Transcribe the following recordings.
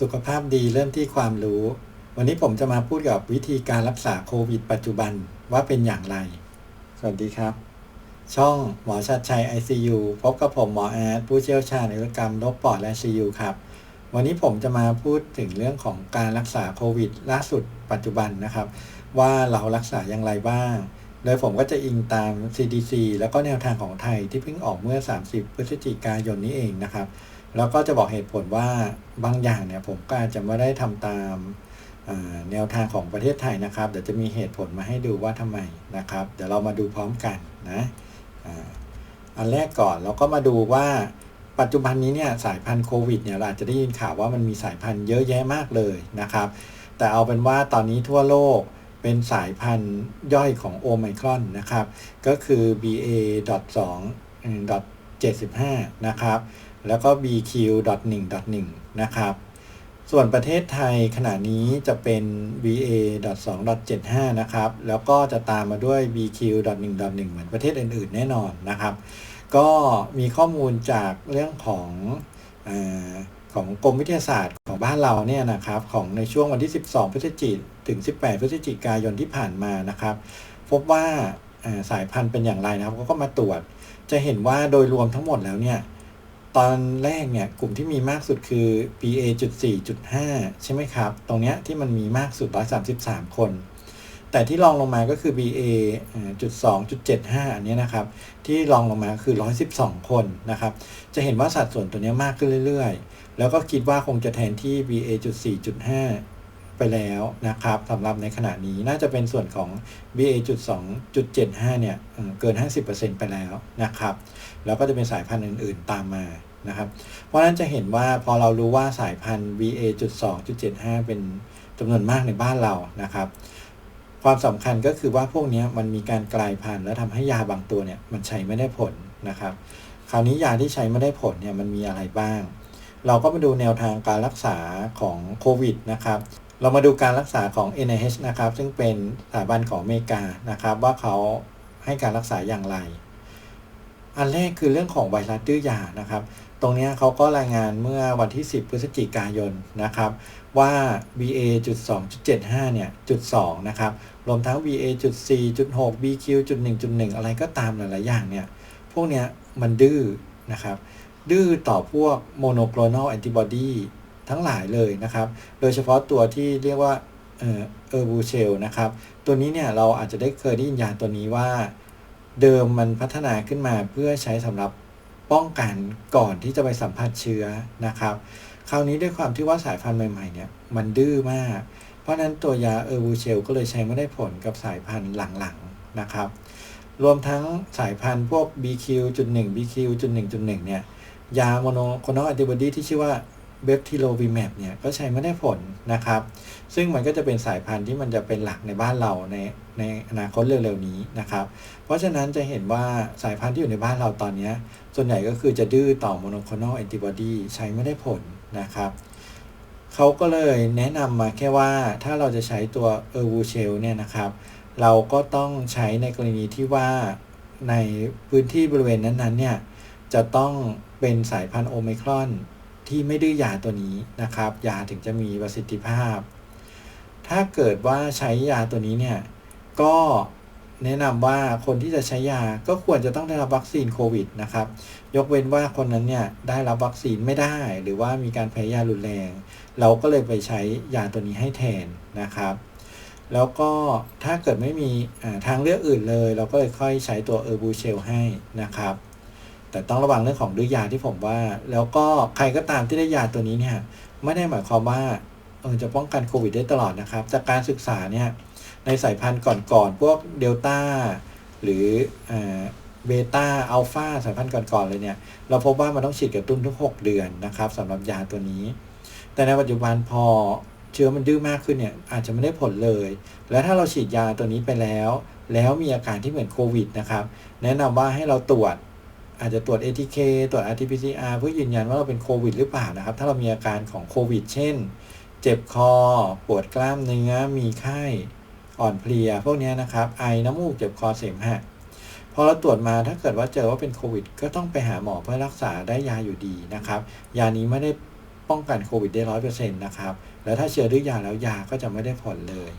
สุขภาพดีเริ่มที่ความรู้ วันนี้ผมจะมาพูดกับวิธีการรักษาโควิด ปัจจุบันว่าเป็นอย่างไร สวัสดีครับ ช่องหมอชัดชัย ICU พบกับผมหมอแอดผู้เชี่ยวชาญในกรรมโรคปอดและ CU ครับ วันนี้ผมจะมาพูดถึงเรื่องของการรักษาโควิด ล่าสุดปัจจุบันนะครับ ว่าเรารักษาอย่างไรบ้าง โดยผมก็จะอิงตาม CDC แล้วก็แนวทางของไทยที่เพิ่งออกเมื่อ 30 พฤศจิกายนนี้เองนะครับ แล้วก็จะบอกเหตุผลว่าบางอย่างเนี่ยผมก็อาจจะไม่ได้ทำตามแนวทางของประเทศไทยนะครับ เดี๋ยวจะมีเหตุผลมาให้ดูว่าทำไมนะครับ เดี๋ยวเรามาดูพร้อมกันนะอันแรกก่อนเราก็มาดูว่าปัจจุบันนี้เนี่ยสายพันธุ์โควิดเนี่ยเราอาจจะได้ยินข่าวว่ามันมีสายพันธุ์เยอะแยะมากเลยนะครับ แต่เอาเป็นว่าตอนนี้ทั่วโลกเป็นสายพันธุ์ย่อยของโอไมครอนนะครับ ก็คือ BA.2.75 นะครับ แล้วก็ BQ.1.1 นะครับ ส่วนประเทศไทยขณะนี้จะเป็น BA.2.75 นะครับ แล้วก็จะตามมาด้วย BQ.1.1 เหมือนประเทศอื่นๆ แน่นอนนะครับ ก็มีข้อมูลจากเรื่องของอของกรมวิทยาศาสตร์ของบ้านเราเนี่ยนะครับ ของในช่วงวันที่ 12 พฤศจิกถึง 18 พฤศจิกายนที่ผ่านมานะครับ พบว่าสายพันธุ์เป็นอย่างไรนะครับก็มาตรวจ จะเห็นว่าโดยรวมทั้งหมดแล้วเนี่ย ตอนแรกเนี่ยกลุ่มที่มีมากสุดคือ BA.4.5 ใช่ไหมครับ ตรงเนี้ยที่มันมีมากสุด133 คน แต่ที่รองลงมาก็คือ BA.2.75 อันนี้นะครับ ที่รองลงมาคือ 112 คนนะครับ จะเห็นว่าสัดส่วนตัวนี้มากขึ้นเรื่อยๆ แล้วก็คิดว่าคงจะแทนที่ BA.4.5 ไปแล้วนะครับสำหรับในขณะนี้น่าจะเป็นส่วนของ BA.2.75 เนี่ยเกิน 50%ไปแล้วนะครับ แล้วก็จะเป็นสายพันธุ์อื่น ๆ ตามมานะครับ เพราะนั้นจะเห็นว่าพอเรารู้ว่าสายพันธุ์ BA.2.75 เป็นจำนวนมากในบ้านเรานะครับ ความสำคัญก็คือว่าพวกนี้มันมีการกลายพันธุ์แล้วทำให้ยาบางตัวเนี่ยมันใช้ไม่ได้ผลนะครับ คราวนี้ยาที่ใช้ไม่ได้ผลเนี่ยมันมีอะไรบ้างเราก็มาดูแนวทางการรักษาของโควิดนะครับ เรามาดูการรักษาของ NIH นะครับ ซึ่งเป็นสถาบันของอเมริกานะครับ ว่าเขาให้การรักษาอย่างไร อันแรกคือเรื่องของไวรัสดื้อยานะครับ ตรงนี้เขาก็รายงานเมื่อวันที่ 10 พฤศจิกายนนะครับ ว่า BA.2.75 เนี่ยจุด2นะครับ รวมทั้ง BA.4.6 BQ.1.1 อะไรก็ตามหลาย ๆ อย่างเนี่ย พวกเนี้ยมันดื้อนะครับ ดื้อต่อพวกโมโนโคลนอลแอนติบอดี ทั้งหลายเลยนะครับ โดยเฉพาะตัวที่เรียกว่าเออร์บูเชลนะครับ ตัวนี้เนี่ยเราอาจจะได้เคยได้ยินยาตัวนี้ว่า เดิมมันพัฒนาขึ้นมาเพื่อใช้สำหรับป้องกันก่อนที่จะไปสัมผัสเชื้อนะครับ คราวนี้ด้วยความที่ว่าสายพันธุ์ใหม่ๆเนี่ยมันดื้อมาก เพราะนั้นตัวยาเออร์บูเชลก็เลยใช้ไม่ได้ผลกับสายพันธุ์หลังๆนะครับ รวมทั้งสายพันธุ์พวก BQ.1 BQ.1.1 เนี่ยยาโมโนโคลนอลแอนติบอดีที่ชื่อว่า เบฟทิโลวีแมปเนี่ยก็ใช้ไม่ได้ผลนะครับ ซึ่งมันก็จะเป็นสายพันธุ์ที่มันจะเป็นหลักในบ้านเราในในอนาคตเร็วๆนี้นะครับ เพราะฉะนั้นจะเห็นว่าสายพันธุ์ที่อยู่ในบ้านเราตอนนี้ ส่วนใหญ่ก็คือจะดื้อต่อโมโนโคลนอลแอนติบอดีใช้ไม่ได้ผลนะครับเขาก็เลยแนะนำมาแค่ว่าถ้าเราจะใช้ตัวเออร์วูเชลเนี่ยนะครับ เราก็ต้องใช้ในกรณีที่ว่าในพื้นที่บริเวณนั้นๆเนี่ยจะต้องเป็นสายพันธุ์โอไมครอน ที่ไม่ดื้อยาตัวนี้นะครับ ยาถึงจะมีประสิทธิภาพ ถ้าเกิดว่าใช้ยาตัวนี้เนี่ย ก็แนะนำว่าคนที่จะใช้ยาก็ควรจะต้องได้รับวัคซีนโควิดนะครับ ยกเว้นว่าคนนั้นเนี่ยได้รับวัคซีนไม่ได้ หรือว่ามีการแพ้ยารุนแรง เราก็เลยไปใช้ยาตัวนี้ให้แทนนะครับ แล้วก็ถ้าเกิดไม่มีทางเลือกอื่นเลย เราก็เลยค่อยใช้ตัวเออร์บูเชลให้นะครับ แต่ต้องระวังเรื่องของดื้อยาที่ผมว่า แล้วก็ใครก็ตามที่ได้ยาตัวนี้เนี่ยไม่ได้หมายความว่าเออจะป้องกันโควิดได้ตลอดนะครับ จากการศึกษาเนี่ยในสายพันธุ์ก่อนๆ พวกเดลต้าหรือเบต้าอัลฟาสายพันธุ์ก่อนๆเลยเนี่ย เราพบว่ามันต้องฉีดกระตุ้นทุก 6 เดือนนะครับสำหรับยาตัวนี้ แต่ในปัจจุบันพอเชื้อมันดื้อมากขึ้นเนี่ยอาจจะไม่ได้ผลเลย และถ้าเราฉีดยาตัวนี้ไปแล้ว แล้วมีอาการที่เหมือนโควิดนะครับ แนะนำว่าให้เราตรวจ อาจจะตรวจ ATK ตรวจ RT-PCR เพื่อยืนยันว่าเราเป็นโควิดหรือเปล่านะครับ ถ้าเรามีอาการของโควิด เช่น เจ็บคอ ปวดกล้ามเนื้อ มีไข้ อ่อนเพลีย พวกนี้นะครับ ไอ น้ำมูก เจ็บคอ เสมหะ พอเราตรวจมาถ้าเกิดว่าเจอว่าเป็นโควิด ก็ต้องไปหาหมอเพื่อรักษาได้ยาอยู่ดีนะครับ ยานี้ไม่ได้ป้องกันโควิดได้ร้อยเปอร์เซ็นต์นะครับ แล้วถ้าเชื้อดื้อยาแล้วยาก็จะไม่ได้ผลเลย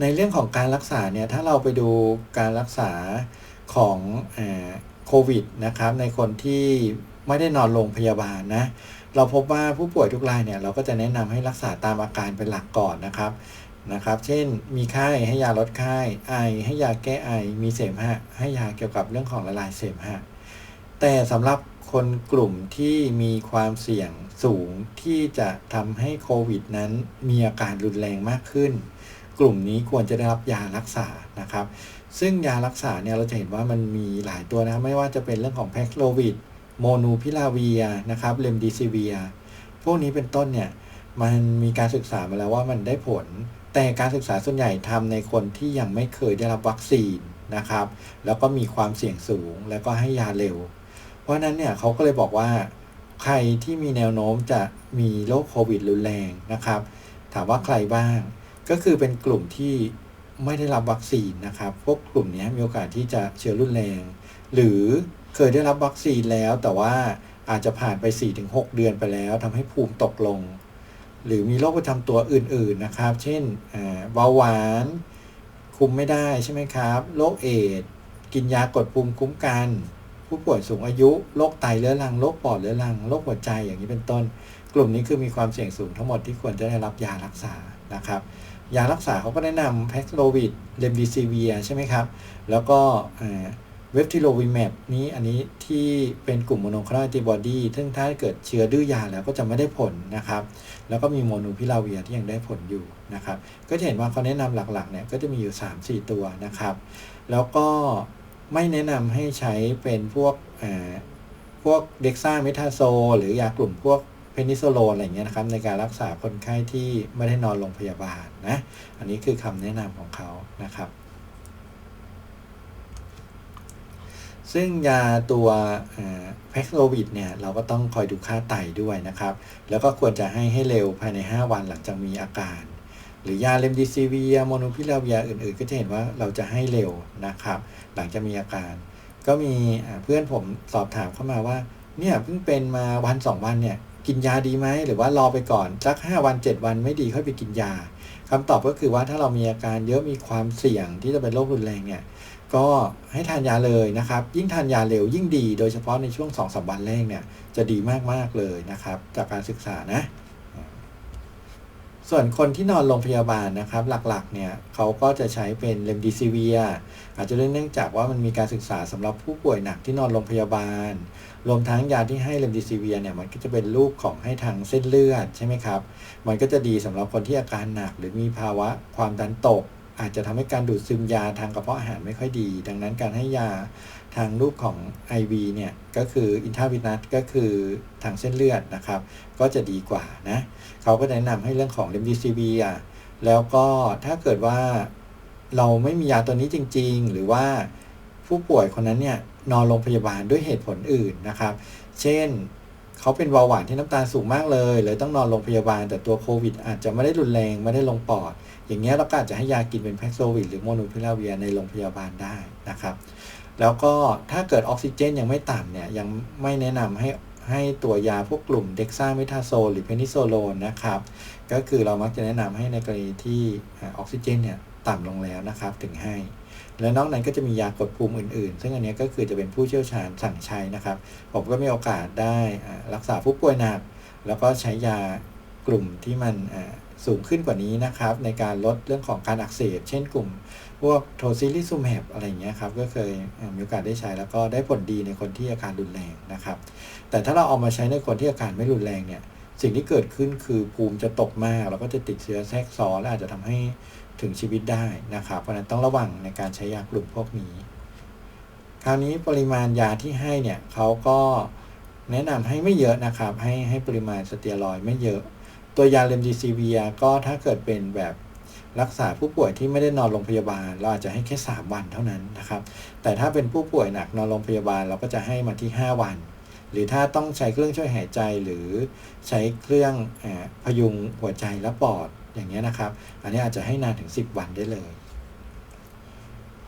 ในเรื่องของการรักษาเนี่ย ถ้าเราไปดูการรักษา ของโควิดนะครับในคนที่ไม่ได้นอนโรงพยาบาลนะเราพบว่าผู้ป่วยทุกรายเนี่ยเราก็จะแนะนำให้รักษาตามอาการเป็นหลักก่อนนะครับนะครับ เช่นมีไข้ให้ยาลดไข้ไอ ให้ยาแก้ไอ มีเสมหะให้ยาเกี่ยวกับเรื่องของละลายเสมหะแต่สำหรับคนกลุ่มที่มีความเสี่ยงสูงที่จะทำให้โควิดนั้นมีอาการรุนแรงมากขึ้น กลุ่มนี้ควรจะได้รับยารักษานะครับ ซึ่งยารักษาเนี่ยเราจะเห็นว่ามันมีหลายตัวนะไม่ว่าจะเป็นเรื่องของแพคโลวิดโมนูพิลาเวียนะครับเลมดิซิเวียพวกนี้เป็นต้นเนี่ยมันมีการศึกษามาแล้วว่ามันได้ผล แต่การศึกษาส่วนใหญ่ทำในคนที่ยังไม่เคยได้รับวัคซีนนะครับ แล้วก็มีความเสี่ยงสูงแล้วก็ให้ยาเร็ว เพราะนั้นเนี่ยเขาก็เลยบอกว่า ใครที่มีแนวโน้มจะมีโรคโควิดรุนแรงนะครับ ถามว่าใครบ้าง ก็คือเป็นกลุ่มที่ไม่ได้รับวัคซีนนะครับ พวกกลุ่มนี้มีโอกาสที่จะเชื้อรุนแรง หรือเคยได้รับวัคซีนแล้ว แต่ว่าอาจจะผ่านไป 4-6 เดือนไปแล้วทำให้ภูมิตกลง หรือมีโรคประจำตัวอื่น ๆนะครับ เช่นเบาหวาน คุมไม่ได้ใช่ไหมครับโรคเอดกินยากดภูมิคุ้มกัน ผู้ป่วยสูงอายุโรคไตเรื้อรังโรคปอดเรื้อรังโรคหัวใจอย่างนี้เป็นต้น กลุ่มนี้คือมีความเสี่ยงสูงทั้งหมดที่ควรจะได้รับยารักษานะครับ ยารักษาเขาก็แนะนำแพ็กโลวิดเรมดีซีเวียใช่ไหมครับ แล้วก็เวฟทิโลวิแมปนี้อันนี้ที่เป็นกลุ่มโมโนคลอไรติบอดีซึ่งถ้าเกิดเชื้อดื้อยาแล้วก็จะไม่ได้ผลนะครับ แล้วก็มีโมโนพิลาเวียที่ยังได้ผลอยู่นะครับ ก็จะเห็นว่าเขาแนะนำหลักๆเนี่ยก็จะมีอยู่ 3-4 ตัวนะครับ แล้วก็ไม่แนะนำให้ใช้เป็นพวกพวกเด็กซ่าเมทาโซ หรือยากลุ่มพวก เพนิโซโลนอะไรเงี้ยนะครับในการรักษาคนไข้ที่ไม่ได้นอนโรงพยาบาลนะ อันนี้คือคำแนะนำของเขานะครับ ซึ่งยาตัวแพ็กโลวิดเนี่ยเราก็ต้องคอยดูค่าไตด้วยนะครับ แล้วก็ควรจะให้ให้เร็วภายใน 5 วันหลังจากมีอาการ หรือยาเลมดิซีเวียโมโนพิลาเวียอื่นๆ ก็จะเห็นว่าเราจะให้เร็วนะครับ หลังจากมีอาการ ก็มีเพื่อนผมสอบถามเข้ามาว่าเนี่ยเพิ่งเป็นมาวัน2วันเนี่ย กินยาดีไหมหรือว่ารอไปก่อนสัก 5 วัน 7 วันไม่ดีค่อยไปกินยาคำตอบก็คือว่าถ้าเรามีอาการเยอะมีความเสี่ยงที่จะเป็นโรครุนแรงเนี่ยก็ให้ทานยาเลยนะครับ ยิ่งทานยาเร็วยิ่งดี โดยเฉพาะในช่วง2อสวันแรกเนี่ยจะดีมากๆเลยนะครับ จากการศึกษานะ ส่วนคนที่นอนโรงพยาบาลนะครับ หลักๆเนี่ยเขาก็จะใช้เป็นเลมดีซีเวียอาจจะเนื่องจากว่ามันมีการศึกษาสำหรับผู้ป่วยหนักที่นอนโรงพยาบาล รวมทั้งยาที่ให้เลมดีซีเวียเนี่ยมันก็จะเป็นรูปของให้ทางเส้นเลือดใช่ไหมครับ มันก็จะดีสำหรับคนที่อาการหนัก หรือมีภาวะความดันตก อาจจะทำให้การดูดซึมยาทางกระเพาะอาหารไม่ค่อยดี ดังนั้นการให้ยา ทางรูปของ IV เนี่ยก็คืออินทาวินัสก็คือทางเส้นเลือดนะครับ ก็จะดีกว่านะเขาก็แนะนำให้เรื่องของเลมดีซีบีอะแล้วก็ถ้าเกิดว่าเราไม่มียาตัวนี้จริง ๆ หรือว่าผู้ป่วยคนนั้นเนี่ยนอนโรงพยาบาลด้วยเหตุผลอื่นนะครับ เช่นเขาเป็นเบาหวานที่น้ำตาลสูงมากเลยเลยต้องนอนโรงพยาบาล แต่ตัวโควิด อาจจะไม่ได้รุนแรงไม่ได้ลงปอด อย่างเงี้ยเราก็อาจจะให้ยากินเป็นแพ็กโซวิดหรือโมนูพิลาเวียในโรงพยาบาลได้นะครับ แล้วก็ถ้าเกิดออกซิเจนยังไม่ต่ำเนี่ยยังไม่แนะนำให้ให้ตัวยาพวกกลุ่มเด็กซ่าเมทาโซลหรือเพนิโซโลนนะครับ ก็คือเรามักจะแนะนำให้ในกรณีที่ออกซิเจนเนี่ยต่ำลงแล้วนะครับถึงให้ แล้วนอกนั้นก็จะมียากดภูมิอื่นๆ ซึ่งอันนี้ก็คือจะเป็นผู้เชี่ยวชาญสั่งใช้นะครับ ผมก็มีโอกาสได้รักษาผู้ป่วยหนัก แล้วก็ใช้ยากลุ่มที่มัน สูงขึ้นกว่านี้นะครับ ในการลดเรื่องของการอักเสบ เช่นกลุ่มพวกโทซิลิซูมแฮบอะไรเงี้ยครับ ก็เคยมีโอกาสได้ใช้แล้วก็ได้ผลดีในคนที่อาการรุนแรงนะครับ แต่ถ้าเราเอามาใช้ในคนที่อาการไม่รุนแรงเนี่ย สิ่งที่เกิดขึ้นคือภูมิจะตกมาก แล้วก็จะติดเชื้อแทรกซ้อนและอาจจะทำให้ถึงชีวิตได้นะครับ เพราะนั้นต้องระวังในการใช้ยากลุ่มพวกนี้ คราวนี้ปริมาณยาที่ให้เนี่ยเขาก็แนะนำให้ไม่เยอะนะครับ ให้ให้ปริมาณสเตียรอยไม่เยอะ ตัวยาเลมดีซีเวียก็ถ้าเกิดเป็นแบบรักษาผู้ป่วยที่ไม่ได้นอนโรงพยาบาล เราอาจจะให้แค่ 3 วันเท่านั้นนะครับ แต่ถ้าเป็นผู้ป่วยหนักนอนโรงพยาบาลเราก็จะให้มาที่ 5 วัน หรือถ้าต้องใช้เครื่องช่วยหายใจหรือใช้เครื่องอพยุงหัวใจและปอดอย่างนี้นะครับ อันนี้อาจจะให้นานถึง 10 วันได้เลย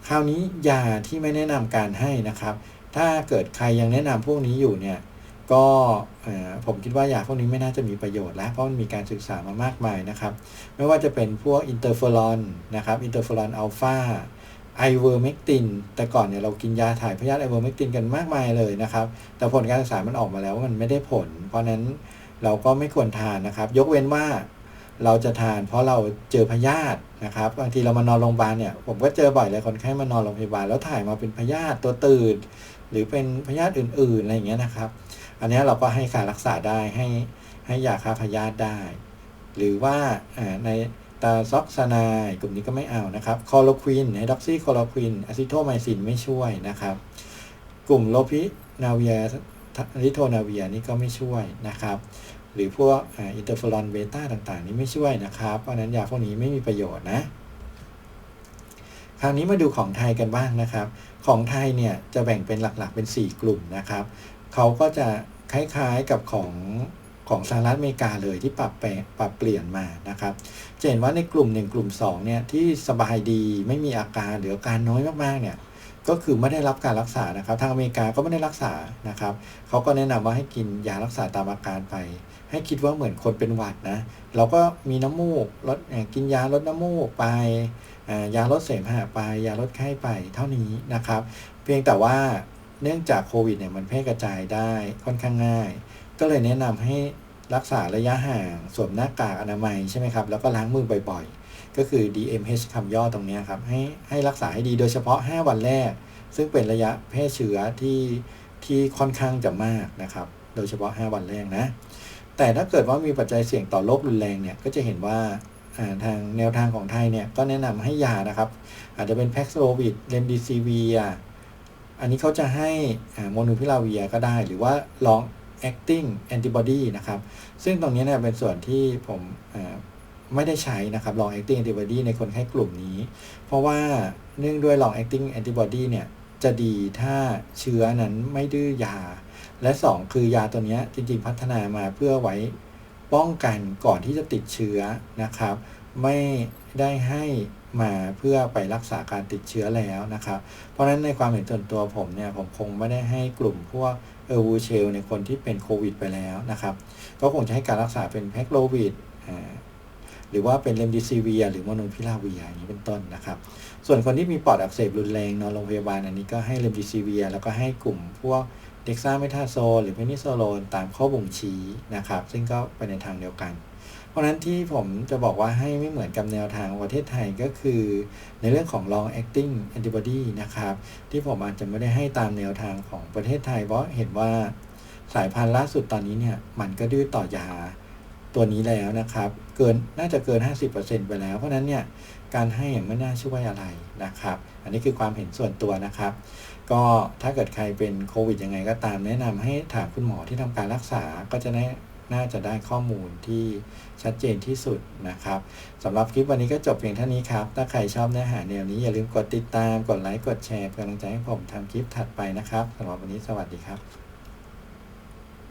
คราวนี้ยาที่ไม่แนะนำการให้นะครับ ถ้าเกิดใครยังแนะนำพวกนี้อยู่เนี่ย ก็ผมคิดว่ายาพวกนี้ไม่น่าจะมีประโยชน์แล้ว เพราะมันมีการศึกษามามากมายนะครับ ไม่ว่าจะเป็นพวกอินเตอร์เฟอรอนนะครับอินเตอร์เฟอรอนอัลฟาไอเวอร์เมกตินแต่ก่อนเนี่ยเรากินยาถ่ายพยาธิไอเวอร์เมกตินกันมากมายเลยนะครับ แต่ผลการศึกษามันออกมาแล้วว่ามันไม่ได้ผล เพราะนั้นเราก็ไม่ควรทานนะครับ ยกเว้นว่าเราจะทานเพราะเราเจอพยาธินะครับบางทีเรามานอนโรงพยาบาลเนี่ยผมก็เจอบ่อยเลยคนไข้มานอนโรงพยาบาลแล้วถ่ายมาเป็นพยาธิตัวตืดหรือเป็นพยาธิอื่นๆอะไรอย่างเงี้ยนะครับ อันนี้เราก็ให้การรักษาได้ให้ให้ยาฆ่าพยาธิได้ หรือว่าในตาซอกซานายกลุ่มนี้ก็ไม่เอานะครับคอโลควินไฮดรอกซีคอโลควินอะซิโทไมซินไม่ช่วยนะครับ กลุ่มโลพินาเวียลิโทนาเวียนี่ก็ไม่ช่วยนะครับ หรือพวกอินเตอร์เฟอรอนเบต้าต่างๆ นี่ไม่ช่วยนะครับ เพราะนั้นยาพวกนี้ไม่มีประโยชน์นะ คราวนี้มาดูของไทยกันบ้างนะครับ ของไทยเนี่ยจะแบ่งเป็นหลักๆเป็น 4 กลุ่มนะครับเขาก็จะคล้ายๆกับของของสหรัฐอเมริกาเลยที่ปรับแปลปรับเปลี่ยนมานะครับจะเห็นว่าในกลุ่ม 1 กลุ่ม2เนี่ยที่สบายดีไม่มีอาการหรืออาการน้อยมากๆเนี่ยก็คือไม่ได้รับการรักษานะครับ ทางอเมริกาก็ไม่ได้รักษานะครับเขาก็แนะนำว่าให้กินยารักษาตามอาการไป ให้คิดว่าเหมือนคนเป็นหวัดนะเราก็มีน้ำมูกลดกินยาลดน้ำมูกไป ยาลดเสมหะไป ยาลดไข้ไปเท่านี้นะครับ เพียงแต่ว่าเนื่องจากโควิดเนี่ยมันแพร่กระจายได้ค่อนข้างง่าย ก็เลยแนะนำให้รักษาระยะห่างสวมหน้ากากอนามัยใช่ไหมครับ แล้วก็ล้างมือบ่อยๆ ก็คือ DMH คำย่อตรงนี้ครับ ให้ให้รักษาให้ดีโดยเฉพาะ 5 วันแรก ซึ่งเป็นระยะแพร่เชื้อที่ที่ค่อนข้างจะมากนะครับ โดยเฉพาะ 5 วันแรกนะ แต่ถ้าเกิดว่ามีปัจจัยเสี่ยงต่อโรครุนแรงเนี่ย ก็จะเห็นว่า ทางแนวทางของไทยเนี่ยก็แนะนำให้ยานะครับ อาจจะเป็นแพ็กโซวิดเรมดีซีเวียอันนี้เขาจะให้โมนูพิลาเวียก็ได้ หรือว่าลอง acting antibody นะครับ ซึ่งตรงนี้เนี่ยเป็นส่วนที่ผมไม่ได้ใช้นะครับ long acting antibody ในคนไข้กลุ่มนี้ เพราะว่าเนื่องด้วย long acting antibody เนี่ยจะดีถ้าเชื้อนั้นไม่ดื้อยา และ 2 คือยาตัวนี้จริงๆพัฒนามาเพื่อไว้ ป้องกันก่อนที่จะติดเชื้อนะครับ ไม่ได้ให้มาเพื่อไปรักษาการติดเชื้อแล้วนะครับ เพราะฉะนั้นในความเห็นส่วนตัวผมเนี่ยผมคงไม่ได้ให้กลุ่มพวกเออร์วูเชลในคนที่เป็นโควิดไปแล้วนะครับ ก็คงจะให้การรักษาเป็นแพ็กโลวิดหรือว่าเป็นเลมดิซีเวีย หรือโมโนพิลาเวียอย่างนี้เป็นต้นนะครับ ส่วนคนที่มีปอดอักเสบรุนแรงนอนโรงพยาบาลอันนี้ก็ให้เลมดิซีเวีย แล้วก็ให้กลุ่มพวก ด็กซ่าเมทาโซลหรือเพนิโซโลนตามข้อบ่งชี้นะครับ ซึ่งก็ไปในทางเดียวกัน เพราะฉะนั้นที่ผมจะบอกว่าให้ไม่เหมือนกับแนวทางประเทศไทยก็คือ ในเรื่องของ long acting antibody นะครับ ที่ผมอาจจะไม่ได้ให้ตามแนวทางของประเทศไทย เพราะเห็นว่าสายพันธุ์ล่าสุดตอนนี้เนี่ยมันก็ดื้อต่อยา ตัวนี้แล้วนะครับ เกินน่าจะเกิน 50%ไปแล้ว เพราะนั้นเนี่ยการให้ไม่น่าช่วยอะไรนะครับ อันนี้คือความเห็นส่วนตัวนะครับ ก็ถ้าเกิดใครเป็นโควิดยังไงก็ตามแนะนำให้ถามคุณหมอที่ทำการรักษาก็จะได้น่าจะได้ข้อมูลที่ชัดเจนที่สุดนะครับสำหรับคลิปวันนี้ก็จบเพียงเท่านี้ครับ ถ้าใครชอบเนื้อหาแนวนี้อย่าลืมกดติดตาม กดไลค์ กดแชร์เพื่อกำลังใจให้ผมทำคลิปถัดไปนะครับสำหรับวันนี้สวัสดีครับ